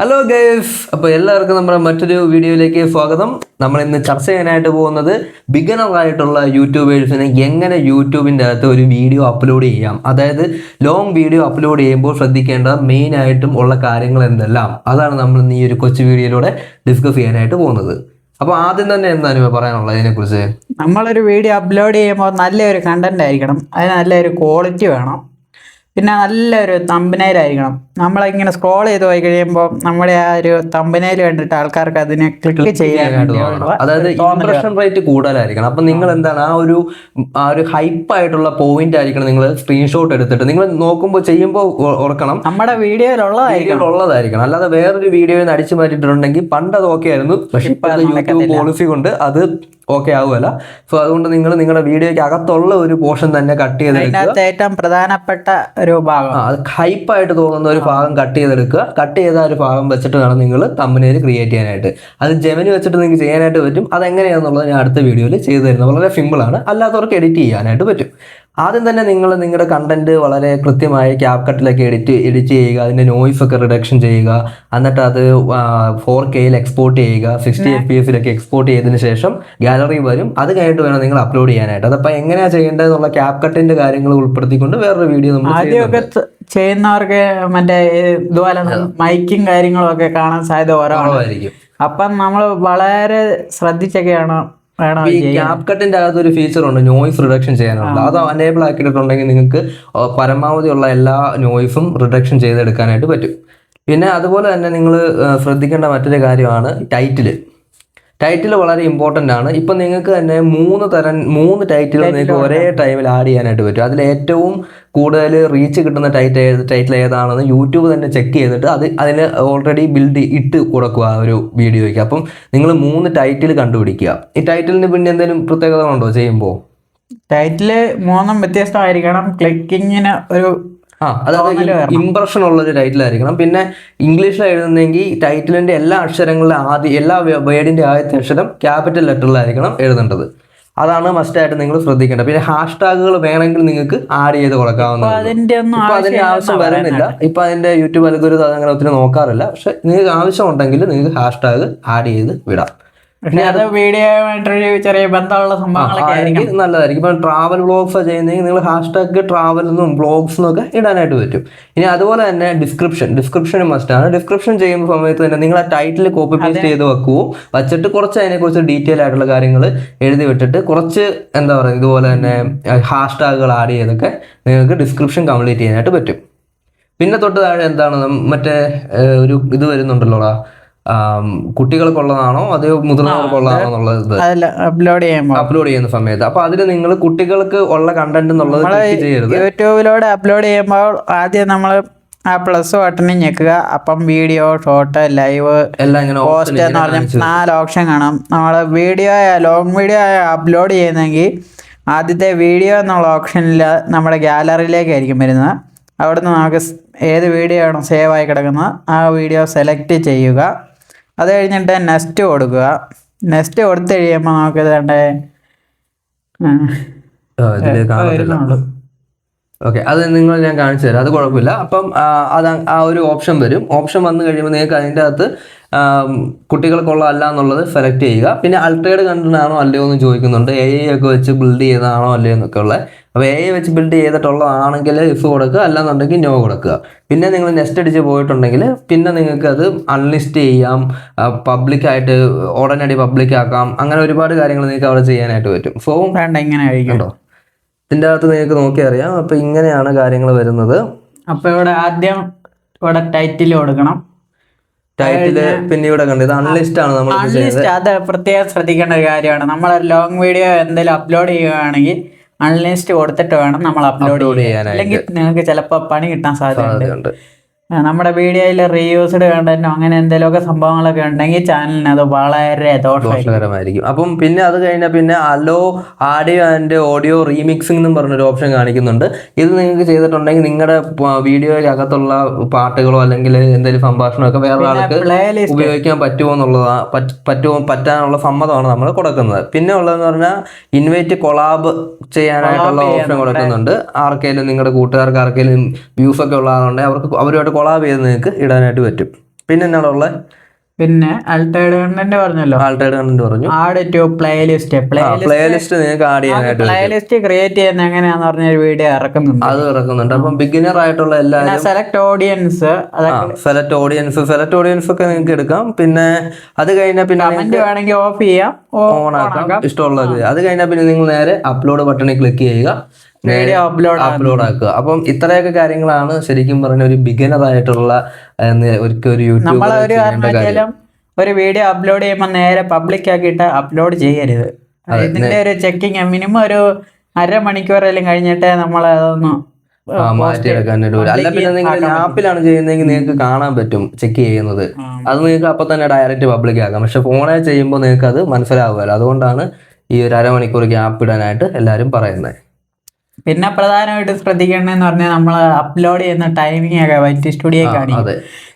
Hello guys അപ്പോൾ എല്ലാവർക്കും നമ്മുടെ മറ്റൊരു വീഡിയോയിലേക്ക് സ്വാഗതം. നമ്മൾ ഇന്ന് ചർച്ച ചെയ്യാനായിട്ട് പോകുന്നത് ബിഗനർ ആയിട്ടുള്ള യൂട്യൂബേഴ്സിന് എങ്ങനെ യൂട്യൂബിന്റെ അകത്ത് ഒരു വീഡിയോ അപ്ലോഡ് ചെയ്യാം. അതായത് ലോങ് വീഡിയോ അപ്ലോഡ് ചെയ്യുമ്പോൾ ശ്രദ്ധിക്കേണ്ട മെയിൻ ആയിട്ടും ഉള്ള കാര്യങ്ങൾ എന്തെല്ലാം? അതാണ് നമ്മൾ ഇന്ന് ഈ ഒരു കൊച്ചു വീഡിയോയിലൂടെ ഡിസ്കസ് ചെയ്യാനായിട്ട് പോകുന്നത്. അപ്പോൾ ആദ്യം തന്നെ എന്താണ് പറയാനുള്ളത് ഇതിനെക്കുറിച്ച്? നമ്മളൊരു വീഡിയോ അപ്ലോഡ് ചെയ്യുമ്പോൾ നല്ലൊരു കണ്ടന്റ് ആയിരിക്കണം. അതിന് നല്ലൊരു ക്വാളിറ്റി വേണം. പിന്നെ നല്ലൊരു തമ്പനയിലായിരിക്കണം നമ്മളിങ്ങനെ സ്ക്രോൾ ചെയ്ത് പോയി കഴിയുമ്പോൾ നമ്മുടെ ആ ഒരു തമ്പനയിൽ കണ്ടിട്ട് ആൾക്കാർക്ക് അതിനെ ക്ലിക്ക് ചെയ്യാൻ അതായത് ഇംപ്രഷൻ റേറ്റ് കൂടുതലായിരിക്കണം. അപ്പം നിങ്ങൾ എന്താണ് ആ ഒരു ആ ഒരു ഹൈപ്പ് ആയിട്ടുള്ള പോയിന്റ് ആയിരിക്കണം നിങ്ങൾ സ്ക്രീൻഷോട്ട് എടുത്തിട്ട്. നിങ്ങൾ നോക്കുമ്പോൾ ചെയ്യുമ്പോൾ ഓർക്കണം. നമ്മുടെ വീഡിയോയിലുള്ളതായിരിക്കണം. ഉള്ളതായിരിക്കണം. അല്ലാതെ വേറൊരു വീഡിയോയിൽ നിന്ന് അടിച്ചു മാറ്റിയിട്ടുണ്ടെങ്കിൽ പണ്ട് അത് ഓക്കെ ആയിരുന്നു. പക്ഷെ ഇപ്പൊ യൂട്യൂബ് പോളിസി കൊണ്ട് അത് ഓക്കെ ആവുമല്ല സോ അതുകൊണ്ട് നിങ്ങൾ നിങ്ങളുടെ വീഡിയോയ്ക്ക് അകത്തുള്ള ഒരു പോർഷൻ തന്നെ കട്ട് ചെയ്ത് ഏറ്റവും പ്രധാനപ്പെട്ട ഒരു ഭാഗം. അത് ഹൈപ്പായിട്ട് തോന്നുന്ന ഒരു ഭാഗം കട്ട് ചെയ്തെടുക്കുക. കട്ട് ചെയ്ത ഒരു ഭാഗം വെച്ചിട്ട് വേണം നിങ്ങൾ തമ്പനയിൽ ക്രിയേറ്റ് ചെയ്യാനായിട്ട്. അത് ജെമിനി വെച്ചിട്ട് നിങ്ങൾക്ക് ചെയ്യാനായിട്ട് പറ്റും. അതെങ്ങനെയാണെന്നുള്ളത് ഞാൻ അടുത്ത വീഡിയോയിൽ ചെയ്തു തരുന്നത്. വളരെ സിമ്പിളാണ് അല്ലാത്തവർക്ക് എഡിറ്റ് ചെയ്യാനായിട്ട് പറ്റും. ആദ്യം തന്നെ നിങ്ങൾ നിങ്ങളുടെ കണ്ടന്റ് വളരെ കൃത്യമായി ക്യാപ് കട്ടിലൊക്കെ എഡിറ്റ് എഡിറ്റ് ചെയ്യുക അതിന്റെ നോയ്സ് ഒക്കെ റിഡക്ഷൻ ചെയ്യുക എന്നിട്ട് അത് ഫോർ കെയിൽ എക്സ്പോർട്ട് ചെയ്യുക സിക്സ്റ്റി എഫ് പി എസിലൊക്കെ എക്സ്പോർട്ട് ചെയ്തതിന് ശേഷം ഗാലറി വരും. അത് കഴിഞ്ഞിട്ട് വേണം നിങ്ങൾ അപ്ലോഡ് ചെയ്യാനായിട്ട്. അതപ്പോൾ എങ്ങനെയാണ് ചെയ്യേണ്ടതെന്നുള്ള ക്യാപ് കട്ടിന്റെ കാര്യങ്ങൾ ഉൾപ്പെടുത്തിക്കൊണ്ട് വേറൊരു വീഡിയോ നമ്മൾ ആദ്യമൊക്കെ ചെയ്യുന്നവർക്ക് മറ്റേ ഇതുപോലെ മൈക്കും കാര്യങ്ങളും ഒക്കെ കാണാൻ സാധ്യത ഓരോ അപ്പം നമ്മൾ വളരെ ശ്രദ്ധിച്ചൊക്കെയാണ് ഈ ക്യാപ് കട്ടിന്റെ അകത്ത് ഒരു ഫീച്ചർ ഉണ്ട് നോയ്സ് റിഡക്ഷൻ ചെയ്യാനുള്ള അത് അനേബിൾ ആക്കിയിട്ടുണ്ടെങ്കിൽ നിങ്ങൾക്ക് പരമാവധി ഉള്ള എല്ലാ നോയിസും റിഡക്ഷൻ ചെയ്തെടുക്കാനായിട്ട് പറ്റും. പിന്നെ അതുപോലെ തന്നെ നിങ്ങൾ ശ്രദ്ധിക്കേണ്ട മറ്റൊരു കാര്യമാണ് ടൈറ്റിൽ ടൈറ്റിൽ വളരെ ഇമ്പോർട്ടന്റ് ആണ്. ഇപ്പം നിങ്ങൾക്ക് തന്നെ മൂന്ന് തരം മൂന്ന് ടൈറ്റിൽ നിങ്ങൾക്ക് ഒരേ ടൈമിൽ ആഡ് ചെയ്യാനായിട്ട് പറ്റും. അതിൽ ഏറ്റവും കൂടുതൽ റീച്ച് കിട്ടുന്ന ടൈറ്റ് ഏത് ടൈറ്റിൽ ഏതാണെന്ന് യൂട്യൂബ് തന്നെ ചെക്ക് ചെയ്തിട്ട് അത് അതിന് ഓൾറെഡി ബിൽഡ് ഇട്ട് കൊടുക്കുക ആ ഒരു വീഡിയോയ്ക്ക് അപ്പം നിങ്ങൾ മൂന്ന് ടൈറ്റിൽ കണ്ടുപിടിക്കുക. ഈ ടൈറ്റിലിന് പിന്നെ എന്തെങ്കിലും പ്രത്യേകത ഉണ്ടോ ചെയ്യുമ്പോൾ? ടൈറ്റിൽ മൂന്നും വ്യത്യസ്തമായിരിക്കണം. ക്ലിക്കിങ്ങിന് ഒരു ആ അതായത് ഇംപ്രഷൻ ഉള്ള ഒരു ടൈറ്റിൽ ആയിരിക്കണം. പിന്നെ ഇംഗ്ലീഷിൽ എഴുതുന്നെങ്കിൽ ടൈറ്റിലിന്റെ എല്ലാ അക്ഷരങ്ങളിലെ ആദ്യ എല്ലാ വേർഡിന്റെ ആദ്യത്തെ അക്ഷരം ക്യാപിറ്റൽ ലെറ്ററിലായിരിക്കണം എഴുതേണ്ടത്. അതാണ് മസ്റ്റായിട്ട് നിങ്ങൾ ശ്രദ്ധിക്കേണ്ടത്. പിന്നെ ഹാഷ് ടാഗുകൾ വേണമെങ്കിൽ നിങ്ങൾക്ക് ആഡ് ചെയ്ത് കൊടുക്കാവുന്നതാണ് അതിന്റെ ഒന്നും ഇപ്പൊ അതിന്റെ ആവശ്യം വരുന്നില്ല. ഇപ്പൊ അതിന്റെ യൂട്യൂബ് അല്ലെങ്കിൽ അത് അങ്ങനെ ഒത്തിരി നോക്കാറില്ല. പക്ഷെ നിങ്ങൾക്ക് ആവശ്യം ഉണ്ടെങ്കിൽ നിങ്ങൾക്ക് ഹാഷ് ടാഗ് ആഡ് ചെയ്ത് വിടാം. പക്ഷെ അത് വീഡിയോയുമായിട്ടൊരു ചെറിയ ബന്ധമുള്ള സംഭവങ്ങളൊക്കെ ആയിരിക്കും നല്ലതായിരിക്കും. ഇപ്പം ട്രാവൽ വ്ളോഗ്സ് ചെയ്യുന്നെങ്കിൽ നിങ്ങൾ ഹാഷ്ടാഗ് ട്രാവൽ എന്നും വ്ളോഗ്സ് എന്നൊക്കെ ഇടാനായിട്ട് പറ്റും. ഇനി അതുപോലെ തന്നെ ഡിസ്ക്രിപ്ഷൻ ഡിസ്ക്രിപ്ഷൻ മസ്റ്റ് ആണ്. ഡിസ്ക്രിപ്ഷൻ ചെയ്യുന്ന സമയത്ത് തന്നെ നിങ്ങൾ ആ ടൈറ്റിൽ കോപ്പി പേസ്റ്റ് ചെയ്ത് വെക്കുവോ വച്ചിട്ട് കുറച്ച് അതിനെക്കുറിച്ച് ഡീറ്റെയിൽ ആയിട്ടുള്ള കാര്യങ്ങൾ എഴുതി വിട്ടിട്ട് കുറച്ച് എന്താ പറയുക ഇതുപോലെ തന്നെ ഹാഷ്ടാഗുകൾ ആഡ് ചെയ്തൊക്കെ നിങ്ങൾക്ക് ഡിസ്ക്രിപ്ഷൻ കംപ്ലീറ്റ് ചെയ്യാനായിട്ട് പറ്റും. പിന്നെ തൊട്ട് താഴെ എന്താണ് മറ്റേ ഒരു ഇത് വരുന്നുണ്ടല്ലോടാ. കുട്ടികൾക്കുള്ളതാണോ അതോ മുതിർന്നവർക്കുള്ളതാണോ എന്നുള്ളത് അപ്ലോഡ് ചെയ്യുമ്പോൾ. അപ്ലോഡ് ചെയ്യുന്ന സമയത്ത്. അപ്പൊ അതിന് നിങ്ങൾ കുട്ടികൾക്ക് ഉള്ള കണ്ടന്റ് എന്നുള്ളത് ചെയ്യരുത്. യൂട്യൂബിലൂടെ അപ്ലോഡ് ചെയ്യുമ്പോൾ ആദ്യം നമ്മൾ ആ പ്ലസ് ബട്ടണിൽ ഞെക്കുക. അപ്പം വീഡിയോ ഷോർട്ട് ലൈവ് പോസ്റ്റ് എന്ന് പറഞ്ഞ നാല് ഓപ്ഷൻ കാണാം. നമ്മൾ വീഡിയോ ലോങ് വീഡിയോ അപ്ലോഡ് ചെയ്യുന്നെങ്കിൽ ആദ്യത്തെ വീഡിയോ എന്നുള്ള ഓപ്ഷനിൽ നമ്മുടെ ഗാലറിയിലേക്കായിരിക്കും വരുന്നത്. അവിടുന്ന് നമുക്ക് ഏത് വീഡിയോ ആണോ സേവ് ആയി കിടക്കുന്നത് ആ വീഡിയോ സെലക്ട് ചെയ്യുക. അത് കഴിഞ്ഞിട്ട് നെക്സ്റ്റ് കൊടുക്കുക. നെക്സ്റ്റ് കൊടുത്തു കഴിയുമ്പോൾ നമുക്ക് ഇതേണ്ടേ ഓക്കെ അത് നിങ്ങൾ ഞാൻ കാണിച്ചു തരാം. അത് കുഴപ്പമില്ല. അപ്പം അത് ആ ഒരു ഓപ്ഷൻ വരും. ഓപ്ഷൻ വന്നു കഴിയുമ്പോൾ നിങ്ങൾക്ക് അതിന്റെ അകത്ത് കുട്ടികൾക്കുള്ള അല്ല എന്നുള്ളത് സെലക്ട് ചെയ്യുക. പിന്നെ അൾട്രേഡ് കണ്ടന്റ് ആണോ അല്ലയോ എന്ന് ചോദിക്കുന്നുണ്ട്. എ ഐ ഒക്കെ വെച്ച് ബിൽഡ് ചെയ്തതാണോ അല്ലയോ എന്നൊക്കെ ഉള്ളത് അപ്പോൾ എ ഐ വെച്ച് ബിൽഡ് ചെയ്തിട്ടുള്ളതാണെങ്കിൽ ഇഫ് കൊടുക്കുക. അല്ലാന്നുണ്ടെങ്കിൽ നോ കൊടുക്കുക. പിന്നെ നിങ്ങൾ നെസ്റ്റ് അടിച്ച് പോയിട്ടുണ്ടെങ്കിൽ പിന്നെ നിങ്ങൾക്ക് അത് അൺലിസ്റ്റ് ചെയ്യാം പബ്ലിക്കായിട്ട് ഉടനടി പബ്ലിക്കാക്കാം അങ്ങനെ ഒരുപാട് കാര്യങ്ങൾ നിങ്ങൾക്ക് അവിടെ ചെയ്യാനായിട്ട് പറ്റും. സോ വേണ്ട ഇങ്ങനെ കഴിക്കണ്ടോ ഇതിന്റെ അകത്ത് നിങ്ങൾക്ക് നോക്കി അറിയാം അപ്പോൾ ഇങ്ങനെയാണ് കാര്യങ്ങൾ വരുന്നത്. അപ്പോൾ ഇവിടെ ആദ്യം ഇവിടെ ടൈറ്റിൽ കൊടുക്കണം. ടൈറ്റിൽ പിന്നെ ഇവിടെ കണ്ടു. ഇത് അൺലിസ്റ്റ് ആണ് നമ്മൾ അൺലിസ്റ്റ് അത് പ്രത്യേകം ശ്രദ്ധിക്കേണ്ട ഒരു കാര്യമാണ്. നമ്മൾ ലോങ് വീഡിയോ എന്തെങ്കിലും അപ്ലോഡ് ചെയ്യുകയാണെങ്കിൽ അൺലിസ്റ്റ് കൊടുത്തിട്ട് വേണം നമ്മൾ അപ്ലോഡ് ചെയ്യാൻ. അല്ലെങ്കിൽ നിങ്ങൾക്ക് ചിലപ്പോൾ പണി കിട്ടാൻ സാധ്യതയുണ്ട്. നമ്മുടെ വീഡിയോയിൽ റീയൂസ്ഡ് കണ്ടന്റോ അങ്ങനെ എന്തെങ്കിലുമൊക്കെ സംഭവങ്ങളൊക്കെ ഉണ്ടെങ്കിൽ ചാനലിന് അത് വളരെ ദോഷകരമായിരിക്കും. അപ്പം പിന്നെ അത് കഴിഞ്ഞാൽ പിന്നെ allow audio and audio remixing എന്നും പറഞ്ഞൊരു ഓപ്ഷൻ കാണിക്കുന്നുണ്ട്. ഇത് നിങ്ങൾക്ക് ചെയ്തിട്ടുണ്ടെങ്കിൽ നിങ്ങളുടെ വീഡിയോയിലകത്തുള്ള അകത്തുള്ള പാട്ടുകളോ അല്ലെങ്കിൽ എന്തെങ്കിലും സംഭാഷണമൊക്കെ വേറെ ആൾക്ക് ഉപയോഗിക്കാൻ പറ്റുമോ എന്നുള്ളതാണ് പറ്റുമോ പറ്റാനുള്ള സമ്മതമാണ് നമ്മൾ കൊടുക്കുന്നത്. പിന്നെ ഉള്ളതെന്ന് പറഞ്ഞാൽ ഇൻവൈറ്റ് കൊളാബ് ചെയ്യാനായിട്ടുള്ള ഓപ്ഷൻ കൊടുക്കുന്നുണ്ട്. ആർക്കെങ്കിലും നിങ്ങളുടെ കൂട്ടുകാർക്ക് ആർക്കെങ്കിലും വ്യൂസ് ഒക്കെ ഉള്ളതാണെങ്കിൽ അവർക്ക് അവരുമായിട്ട് കൊളാബ് ചെയ്ത് നിങ്ങൾക്ക് ഇടാനായിട്ട് പറ്റും. പിന്നെ എന്നാണ് ഉള്ളത് പിന്നെ അൾട്ടേഡ് കണ്ടന്റ് പറഞ്ഞല്ലോ. ആൾട്ടേഡ് കണ്ടന്റ് പറഞ്ഞു. ആഡ് ടു പ്ലേലിസ്റ്റ് പ്ലേലിസ്റ്റ് നിങ്ങൾക്ക് ആഡ് ചെയ്യാനായിട്ട് പ്ലേലിസ്റ്റ് ക്രിയേറ്റ് ചെയ്യുന്ന എങ്ങനെയാന്ന് പറഞ്ഞ ഒരു വീഡിയോ ഇറക്കുന്നുണ്ട്. അത് ഇറക്കുന്നുണ്ട്. അപ്പം ബിഗിനർ ആയിട്ടുള്ള എല്ലാ select audience select audience select audience ഒക്കെ നിങ്ങൾക്ക് എടുക്കാം. പിന്നെ അത് കഴിഞ്ഞാൽ പിന്നെ കമന്റ് വേണമെങ്കിൽ ഓഫ് ചെയ്യാം. ഓൺ ആക്കാം. ഇഷ്ടമുള്ളത്. അത് കഴിഞ്ഞാൽ പിന്നെ നിങ്ങൾ നേരെ അപ്ലോഡ് ബട്ടണിൽ ക്ലിക്ക് ചെയ്യുക. വീഡിയോ അപ്ലോഡ് അപ്ലോഡ് ആക്കുക. അപ്പം ഇത്രയൊക്കെ കാര്യങ്ങളാണ് ശരിക്കും പറഞ്ഞ ഒരു ബിഗിനർ ആയിട്ടുള്ള ഒരു ഒരു വീഡിയോ അപ്ലോഡ് ചെയ്യുമ്പോൾ നേരെ പബ്ലിക് ആക്കിയിട്ട് അപ്ലോഡ് ചെയ്യരുത്. ഇതിന്റെ ഒരു ചെക്കിങ് മിനിമം ഒരു അര അരമണിക്കൂറെല്ലാം കഴിഞ്ഞിട്ടേ നമ്മൾ അതൊന്ന് ആ, മാറ്റിയെടുക്കാൻ അല്ല പിന്നെ നിങ്ങൾ ലാപ്പിലാണ് ചെയ്യുന്നതെങ്കിൽ നിങ്ങൾക്ക് കാണാൻ പറ്റും ചെക്ക് ചെയ്യുന്നത്. അത് നിങ്ങൾക്ക് അപ്പൊ തന്നെ ഡയറക്റ്റ് പബ്ലിക് ആക്കാം. പക്ഷെ ഫോണിൽ ചെയ്യുമ്പോൾ നിങ്ങൾക്ക് അത് മനസ്സിലാവുമല്ലോ. അതുകൊണ്ടാണ് ഈ ഒരു അരമണിക്കൂർ ഗ്യാപ്പ് ഇടാനായിട്ട് എല്ലാവരും പറയുന്നത് പിന്നെ പ്രധാനമായിട്ട് ശ്രദ്ധിക്കേണ്ടതെന്ന് പറഞ്ഞാൽ നമ്മൾ അപ്ലോഡ് ചെയ്യുന്ന ടൈമിംഗ് ഒക്കെ വൈറ്റ് സ്റ്റുഡിയോ കാണിക്കും.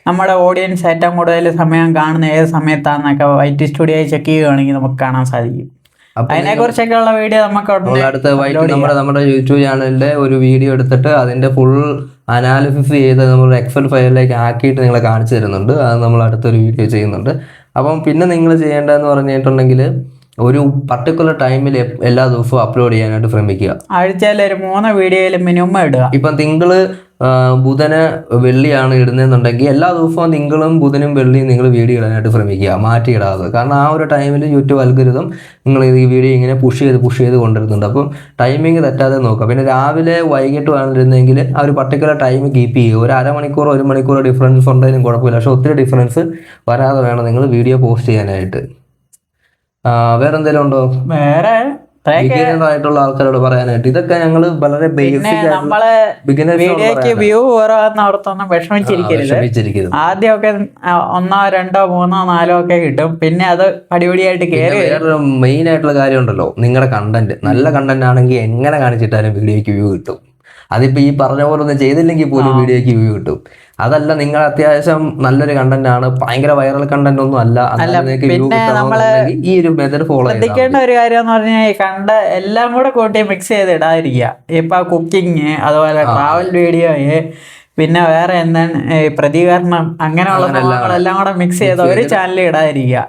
നമ്മുടെ ഓഡിയൻസ് ഏറ്റവും കൂടുതൽ സമയം കാണുന്ന ഏത് സമയത്താണെന്നൊക്കെ വൈറ്റ് സ്റ്റുഡിയോ ചെക്ക് ചെയ്യുകയാണെങ്കിൽ നമുക്ക് കാണാൻ സാധിക്കും. അതിനെ കുറിച്ചൊക്കെ ഉള്ള വീഡിയോ നമുക്ക് അടുത്ത വൈറ്റ് നമ്മുടെ നമ്മുടെ യൂട്യൂബ് ചാനലിന്റെ ഒരു വീഡിയോ എടുത്തിട്ട് അതിന്റെ ഫുൾ അനാലിസിസ് ചെയ്ത് നമ്മൾ എക്സൽ ഫയലിലേക്ക് ആക്കിയിട്ട് നിങ്ങളെ കാണിച്ചു തരുന്നുണ്ട്. അത് നമ്മൾ അടുത്തൊരു വീഡിയോ ചെയ്യുന്നുണ്ട്. അപ്പം പിന്നെ നിങ്ങൾ ചെയ്യേണ്ടതെന്ന് പറഞ്ഞിട്ടുണ്ടെങ്കിൽ ഒരു പർട്ടിക്കുലർ ടൈമിൽ എല്ലാ ദിവസവും അപ്ലോഡ് ചെയ്യാനായിട്ട് ശ്രമിക്കുക. ആഴ്ചയിൽ ഒരു മൂന്ന് വീഡിയോയിൽ മിനിമം ഇടുക. ഇപ്പം തിങ്കൾ ആ, ബുധന് വെള്ളിയാണ് ഇടുന്നതെന്നുണ്ടെങ്കിൽ എല്ലാ ദിവസവും തിങ്കളും ബുധനും വെള്ളിയും നിങ്ങൾ വീഡിയോ ഇടാനായിട്ട് ശ്രമിക്കുക മാറ്റി ഇടാതെ കാരണം ആ ഒരു ടൈമിൽ യൂട്യൂബ് അൽഗരിതം നിങ്ങൾ ഈ വീഡിയോ ഇങ്ങനെ പുഷ് ചെയ്ത് പുഷ് ചെയ്ത് കൊണ്ടുവരുന്നുണ്ട്. അപ്പം ടൈമിംഗ് തെറ്റാതെ നോക്കുക. പിന്നെ രാവിലെ വൈകിട്ട് വേണ്ടിരുന്നെങ്കിൽ ആ ഒരു പർട്ടിക്കുലർ ടൈം കീപ്പ് ചെയ്യുക. ഒരു അരമണിക്കൂറോ ഒരു മണിക്കൂർ ഡിഫറൻസ് ഉണ്ടെങ്കിലും കുഴപ്പമില്ല. പക്ഷേ ഒത്തിരി ഡിഫറൻസ് വരാതെ വേണം നിങ്ങൾ വീഡിയോ പോസ്റ്റ് ചെയ്യാനായിട്ട്. വേറെ എന്തെങ്കിലും ഉണ്ടോ വേറെ ആയിട്ടുള്ള ആൾക്കാരോട് പറയാനായിട്ട്. ഇതൊക്കെ ഞങ്ങൾ വളരെ ബേസിക് നമ്മളെ വീഡിയോക്ക് വ്യൂ കുറവാന്ന് ഓർത്തൊന്നും വിഷമിച്ചിരിക്കരുത്. ആദ്യമൊക്കെ ഒന്നോ രണ്ടോ മൂന്നോ നാലോ ഒക്കെ കിട്ടും. പിന്നെ അത് പടിപടിയായിട്ട് കയറി വേറൊരു മെയിൻ ആയിട്ടുള്ള കാര്യം ഉണ്ടല്ലോ നിങ്ങളുടെ കണ്ടന്റ് നല്ല കണ്ടന്റ് ആണെങ്കിൽ എങ്ങനെ കാണിച്ചിട്ടാലും വീഡിയോക്ക് വ്യൂ കിട്ടും. അതിപ്പോ ഈ പറഞ്ഞ പോലെ ഒന്നും ചെയ്തില്ലെങ്കിൽ പോലും വീഡിയോക്ക് വ്യൂ കിട്ടും. അതല്ല നിങ്ങൾ അത്യാവശ്യം നല്ലൊരു കണ്ടന്റ് ആണ്. ഭയങ്കര വൈറൽ കണ്ടന്റ് ഒന്നും അല്ല. പിന്നെ നമ്മൾ ഈ ഒരു മെത്തേഡ് ഫോളോ ശ്രദ്ധിക്കേണ്ട ഒരു കാര്യം എന്ന് പറഞ്ഞാൽ കണ്ട എല്ലാം കൂടെ കൂട്ടി മിക്സ് ചെയ്ത് ഇടാതിരിക്കുക ഇപ്പൊ കുക്കിങ് അതുപോലെ ട്രാവൽ വീഡിയോയെ പിന്നെ വേറെ എന്താ പ്രതികരണം അങ്ങനെയുള്ള സംഭവങ്ങളെല്ലാം കൂടെ മിക്സ് ചെയ്ത് ഒരു ചാനലിൽ ഇടാതിരിക്കുക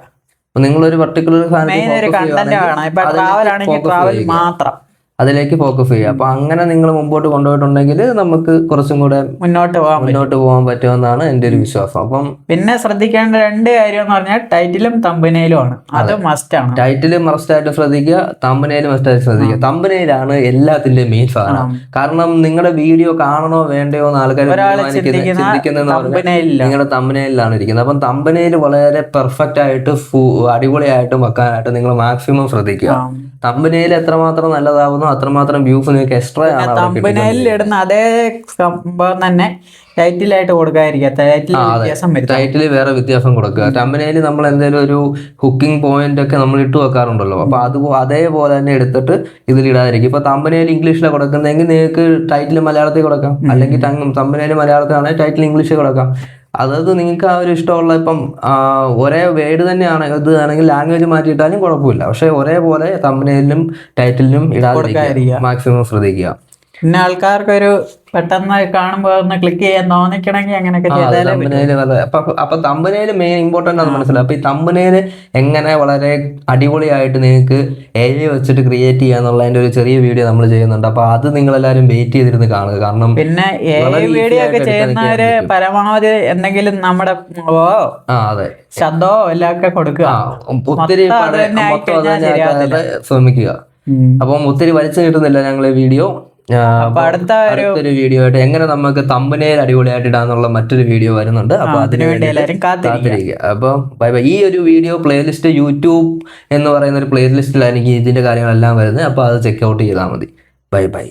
നിങ്ങൾ ഒരു പർട്ടിക്കുലർ മെയിൻ ഒരു കണ്ടന്റ് വേണം. ഇപ്പൊ ട്രാവൽ ആണെങ്കിൽ ട്രാവൽ മാത്രം. അതിലേക്ക് ഫോക്കസ് ചെയ്യുക. അപ്പൊ അങ്ങനെ നിങ്ങൾ മുമ്പോട്ട് കൊണ്ടുപോയിട്ടുണ്ടെങ്കിൽ നമുക്ക് കുറച്ചും കൂടെ മുന്നോട്ട് പോകാൻ മുന്നോട്ട് പോകാൻ പറ്റുമെന്നാണ് എന്റെ ഒരു വിശ്വാസം. അപ്പം പിന്നെ ശ്രദ്ധിക്കേണ്ട രണ്ട് കാര്യം എന്ന് പറഞ്ഞാൽ ടൈറ്റിലും തമ്പനയിലും ആണ്. അത്. മസ്റ്റ് ആണ്. ടൈറ്റിൽ മസ്റ്റായിട്ട് ശ്രദ്ധിക്കുക തമ്പനയിലും മസ്റ്റ് ആയിട്ട് ശ്രദ്ധിക്കുക. തമ്പനയിലാണ് എല്ലാത്തിന്റെയും മെയിൻ സാധനം. കാരണം നിങ്ങളുടെ വീഡിയോ കാണണോ വേണ്ടയോ എന്ന് ആൾക്കാർ നിങ്ങളുടെ തമ്പനയിലാണ് ഇരിക്കുന്നത്. അപ്പം തമ്പനയിൽ വളരെ പെർഫെക്റ്റ് ആയിട്ട് അടിപൊളിയായിട്ട് വെക്കാനായിട്ട് നിങ്ങൾ മാക്സിമം ശ്രദ്ധിക്കുക. തമ്പനയിൽ എത്രമാത്രം നല്ലതാവുന്നു അത്രമാത്രം വ്യൂസ് നിങ്ങൾക്ക് എക്സ്ട്രാ ആണ് തമ്പനയിൽ ഇടുന്ന അതേ സംഭവം തന്നെ ടൈറ്റിലായിട്ട് കൊടുക്കാതിരിക്കും ടൈറ്റിൽ വേറെ വ്യത്യാസം കൊടുക്കുക. തമ്പനയിൽ നമ്മൾ എന്തെങ്കിലും ഒരു ഹുക്കിംഗ് പോയിന്റ് ഒക്കെ നമ്മൾ ഇട്ട് വെക്കാറുണ്ടല്ലോ. അപ്പൊ അത് അതേപോലെ തന്നെ എടുത്തിട്ട് ഇതിൽ ഇടാതിരിക്കും ഇപ്പൊ തമ്പനയിൽ ഇംഗ്ലീഷിലാണ് കൊടുക്കുന്നതെങ്കിൽ നിങ്ങൾക്ക് ടൈറ്റിൽ മലയാളത്തിൽ കൊടുക്കാം. അല്ലെങ്കിൽ തമ്പനയിൽ മലയാളത്തിലാണെങ്കിൽ ടൈറ്റിൽ ഇംഗ്ലീഷിൽ കൊടുക്കാം. അതായത് നിങ്ങൾക്ക് ആ ഒരു ഇഷ്ടമുള്ള ഇപ്പം ഒരേ വേർഡ് തന്നെയാണ് ഇത് ആണെങ്കിൽ ലാംഗ്വേജ് മാറ്റിയിട്ടാലും കുഴപ്പമില്ല. പക്ഷെ ഒരേപോലെ തമ്പനയിലും ടൈറ്റിലും ഇടാതെ മാക്സിമം ശ്രദ്ധിക്കുക. പിന്നെ ആൾക്കാർക്ക് ഒരു പെട്ടെന്ന് കാണുമ്പോൾ ഒന്ന് ക്ലിക്ക് ചെയ്യാൻ തോന്നിക്കണമെങ്കിൽ അങ്ങനെയൊക്കെ തമ്പനയിൽ അപ്പൊ അപ്പൊ തമ്പനയിൽ മെയിൻ ഇമ്പോർട്ടന്റ് ആണ് മനസ്സിലായി. അപ്പൊ ഈ തമ്പനയിൽ എങ്ങനെ വളരെ അടിപൊളിയായിട്ട് നിങ്ങൾക്ക് എ വെച്ചിട്ട് ക്രിയേറ്റ് ചെയ്യാന്നുള്ളതിന്റെ ഒരു ചെറിയ വീഡിയോ നമ്മൾ ചെയ്യുന്നുണ്ട്. അപ്പൊ അത് നിങ്ങൾ എല്ലാവരും വെയിറ്റ് ചെയ്തിരുന്ന് കാണുക. കാരണം പിന്നെ വീഡിയോ ഒക്കെ ചെയ്യുന്നവര് പരമാവധി എന്തെങ്കിലും നമ്മുടെ ഓ ആ അതെ. ശബ്ദമോ എല്ലാം ഒക്കെ കൊടുക്കുക ഒത്തിരി ശ്രമിക്കുക. അപ്പം ഒത്തിരി വലിച്ചു കിട്ടുന്നില്ല ഞങ്ങൾ വീഡിയോ അപ്പൊ അടുത്ത ഒരു വീഡിയോ ആയിട്ട് എങ്ങനെ നമുക്ക് തമ്പനയിൽ അടിപൊളിയായിട്ട് ഇടാന്നുള്ള മറ്റൊരു വീഡിയോ വരുന്നുണ്ട്. അപ്പൊ അതിനു അതിനുവേണ്ടി വേണ്ടി എല്ലാവരും കാത്തിരിക്കുക. അപ്പൊ ബൈ ബൈ ഈ ഒരു വീഡിയോ പ്ലേലിസ്റ്റ് യൂട്യൂബ് എന്ന് പറയുന്ന ഒരു പ്ലേലിസ്റ്റിലാണ് എനിക്ക് ഇതിന്റെ കാര്യങ്ങളെല്ലാം വരുന്നത്. അപ്പൊ അത് ചെക്ക് ഔട്ട് ചെയ്താൽ മതി. Bye bye